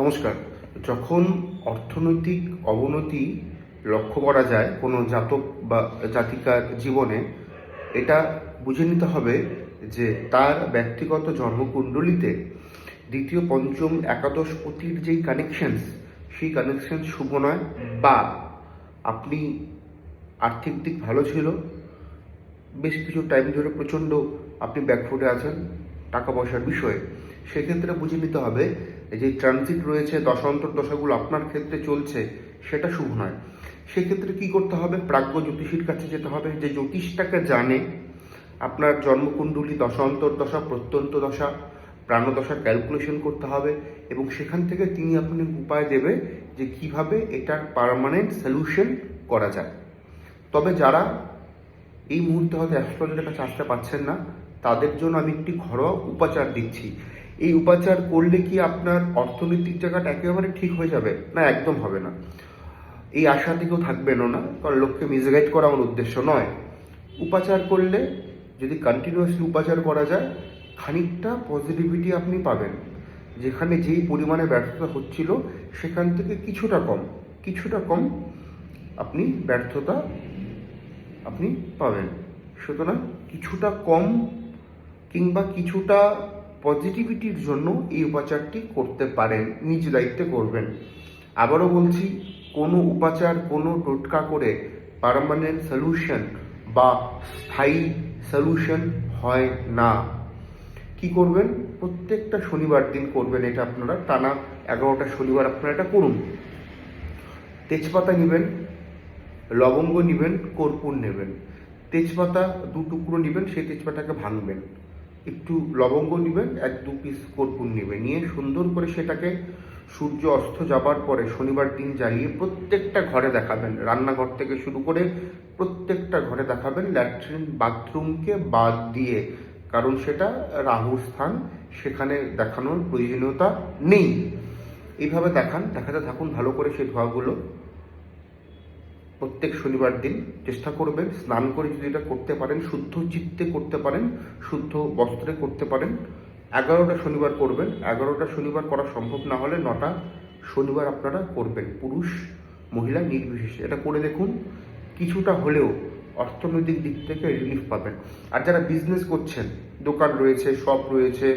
নমস্কার। যখন অর্থনৈতিক অবনতি লক্ষ্য করা যায় কোনো জাতক বা জাতিকার জীবনে, এটা বুঝে নিতে হবে যে তার ব্যক্তিগত জন্মকুণ্ডলিতে দ্বিতীয়, পঞ্চম, একাদশ পতির যেই কানেকশনস সেই কানেকশন শুভ নয় বা আপনি আর্থিক দিক ভালো ছিল, বেশ কিছু টাইম ধরে প্রচণ্ড আপনি ব্যাকফুটে আছেন টাকা পয়সার বিষয়ে। সেক্ষেত্রে বুঝে নিতে হবে যে ট্রানজিট রয়েছে দশান্তর দশাগুলো আপনার ক্ষেত্রে চলছে, সেটা শুভ নয়। সেক্ষেত্রে কি করতে হবে? প্রাজ্ঞ জ্যোতিষীর কাছে যেতে হবে, যে জ্যোতিষটাকে জানে, আপনার জন্মকুণ্ডলী দশান্তর দশা প্রত্যন্ত দশা প্রাণদশা ক্যালকুলেশন করতে হবে, এবং সেখান থেকে তিনি আপনাকে উপায় দেবে যে কীভাবে এটার পার্মানেন্ট সলিউশন করা যায়। তবে যারা এই মুহূর্তে হয়তো অ্যাস্ট্রোলজারের কাছে আসতে পারছেন না, তাদের জন্য আমি একটি ঘরোয়া উপাচার দিচ্ছি। এই উপাচার করলে কি আপনার অর্থনৈতিক জায়গাটা একেবারে ঠিক হয়ে যাবে? না, একদম হবে না। এই আশা থেকেও থাকবেনও না, কারণ লোককে মিসগাইড করা আমার উদ্দেশ্য নয়। উপাচার করলে, যদি কন্টিনিউয়াসলি উপাচার করা যায়, খানিকটা পজিটিভিটি আপনি পাবেন। যেখানে যেই পরিমাণে ব্যর্থতা হচ্ছিল, সেখান থেকে কিছুটা কম কিছুটা কম আপনি ব্যর্থতা আপনি পাবেন। সুতরাং কিছুটা কম কিংবা কিছুটা পজিটিভিটির জন্য এই উপাচারটি করতে পারেন, নিজ দায়িত্বে করবেন। আবারও বলছি, কোনো উপাচার, কোনো টোটকা করে পারমানেন্ট সলিউশন বা স্থায়ী সলিউশন হয় না। কি করবেন? প্রত্যেকটা শনিবার দিন করবেন এটা আপনারা। টানা এগারোটা শনিবার আপনারা এটা করুন। তেজপাতা নেবেন, লবঙ্গ নেবেন, কর্পূর নেবেন। তেজপাতা দু টুকরো নেবেন, সেই তেজপাতাকে ভাঙবেন। একটু লবঙ্গ নেবেন, এক দু পিস কর্পূর নেবেন। নিয়ে সুন্দর করে সেটাকে সূর্য অস্ত যাবার পরে শনিবার দিন জ্বালিয়ে প্রত্যেকটা ঘরে দেখাবেন। রান্নাঘর থেকে শুরু করে প্রত্যেকটা ঘরে দেখাবেন ল্যাট্রিন, বাথরুমকে বাদ দিয়ে। কারণ সেটা রাহুর স্থান, সেখানে দেখানোর প্রয়োজনীয়তা নেই। এইভাবে দেখান, দেখাতে থাকুন, ভালো করে সেই ধোয়াগুলো। প্রত্যেক শনিবার দিন চেষ্টা করবেন স্নান করে যদি এটা করতে পারেন, শুদ্ধ চিত্তে করতে পারেন, শুদ্ধ বস্ত্রে করতে পারেন, এগারোটা শনিবার করবেন। এগারোটা শনিবার করা সম্ভব না হলে নটা শনিবার আপনারা করবেন। পুরুষ, মহিলা নির্বিশেষে। এটা করে দেখুন, কিছুটা হলেও অর্থনৈতিক দিক থেকে রিলিফ পাবেন। আর যারা বিজনেস করছেন, দোকান রয়েছে শপ রয়েছে,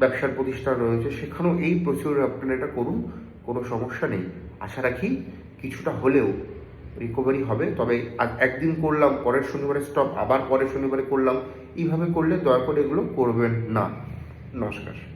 ব্যবসার প্রতিষ্ঠান রয়েছে, সেখানেও এই প্রচুর আপনারা এটা করুন, কোনো সমস্যা নেই। আশা রাখি কিছুটা হলেও রিকভারি হবে। তবে আজ একদিন করলাম, পরের শনিবারে স্টপ আবার পরের শনিবারে করলাম। এইভাবে করলে দয়া করে এগুলো করবেন না। নমস্কার।